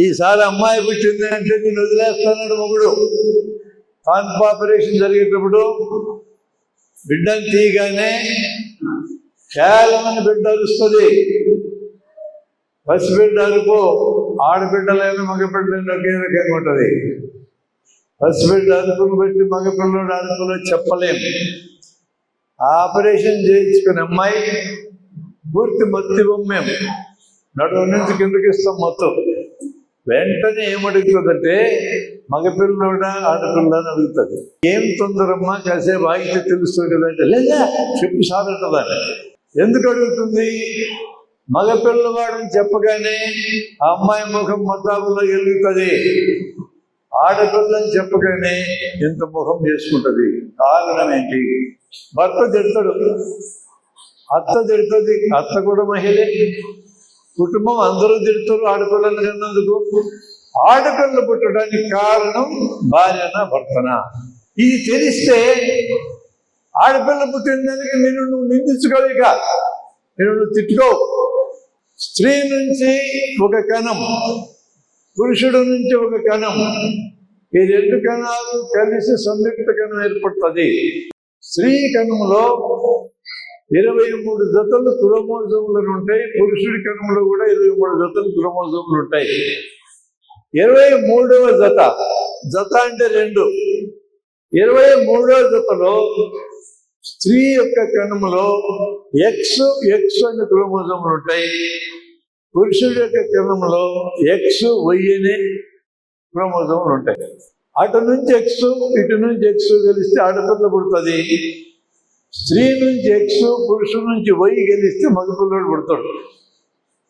ఈసారి అమ్మాయి పుట్టింది అంటే నేను వదిలేస్తానడు మొగుడు. కాన్పు ఆపరేషన్ జరిగేటప్పుడు బిడ్డను తీయగానే కేవలమని బిడ్డ అరుస్తుంది. పసిబిడ్డ అరుపు ఆడబిడ్డలైన మగబిడ్డలైన ఒకే రకంగా ఉంటుంది. పసిబిడ్డ అరుపును బట్టి మగపిల్లడు అరుపులో చెప్పలేం. ఆ ఆపరేషన్ చేయించుకున్న అమ్మాయి పూర్తి మత్తి బొమ్మేం. నడుము నుంచి కిందకి ఇస్తాం మొత్తం. వెంటనే ఏమడుగుతుందంటే మగపిల్లడా ఆడపిల్ల అని అడుగుతుంది. ఏం తొందరమ్మా కాసేపు ఆగితే తెలుస్తుంది కదంటే లేదా చెప్పు సాధంటదని ఎందుకు అడుగుతుంది? మగపిల్లవాడని చెప్పగానే ఆ అమ్మాయి ముఖం మతాబులో వెలుగుతుంది ఆడపిల్లని చెప్పగానే ఇంత ముఖం చేసుకుంటుంది. కారణం ఏంటి? భర్త తిడతాడు. అత్త తిడుతుంది. అత్త కూడా మహిళే. కుటుంబం అందరూ తిడతారు ఆడపిల్లలు కన్నందుకు ఆడపిల్లలు పుట్టడానికి కారణం భార్యన భర్తన? ఇది తెలిస్తే ఆడపిల్ల పుట్టినందుకు నేను నువ్వు నిందించుకోలేక నేను నువ్వు తిట్టుకో స్త్రీ నుంచి ఒక కణం పురుషుడు నుంచి ఒక కణం. ఈ రెండు కణాలు కలిసి సంయుక్త కణం ఏర్పడుతుంది. స్త్రీ కణంలో ఇరవై మూడు జతలు క్రోమోజోములు ఉంటాయి పురుషుడి కణంలో కూడా ఇరవై మూడు జతలు క్రోమోజోములు ఉంటాయి. ఇరవై మూడవ జత జత అంటే రెండు. ఇరవై మూడవ జతలో స్త్రీ యొక్క కణంలో ఎక్స్ ఎక్స్ అనే క్రోమోజోములు ఉంటాయి. పురుషుడి యొక్క కణంలో ఎక్స్ వై అనే క్రోమోజోములు ఉంటాయి. అటు నుంచి ఎక్స్ ఇటు నుంచి ఎక్స్ కలిస్తే ఆడపిల్ల పుడుతుంది. స్త్రీ నుంచి ఎక్స్ పురుషుడు నుంచి వై గెలిస్తే మగపిల్లడు పుడతాడు.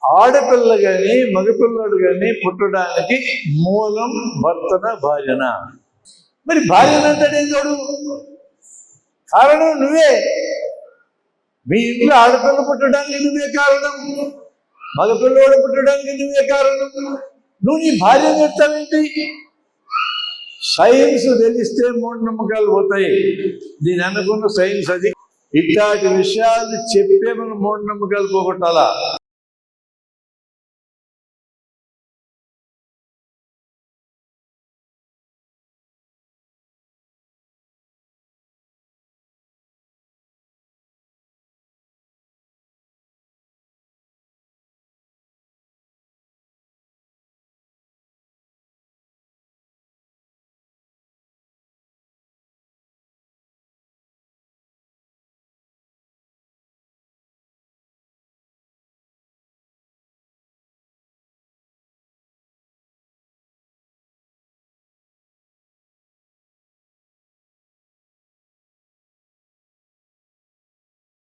ఆడపిల్ల కానీ మగపిల్లడు కానీ పుట్టడానికి మూలం భర్తన భార్యన? మరి భార్యన అంటాడే చూడు కారణం నువ్వే. మీ ఇంట్లో ఆడపిల్ల పుట్టడానికి నువ్వే కారణం. మగపిల్లోడు పుట్టడానికి నువ్వే కారణం. నువ్వు నీ భార్యను చెప్తావేంటి సైన్స్ తెలిస్తే మూఢనమ్మకాలు పోతాయి. నేను అనుకున్న సైన్స్ అది. ఇట్లాంటి విషయాలు చెప్పే మనం మూఢనమ్మకాలు పోగొట్టాలా?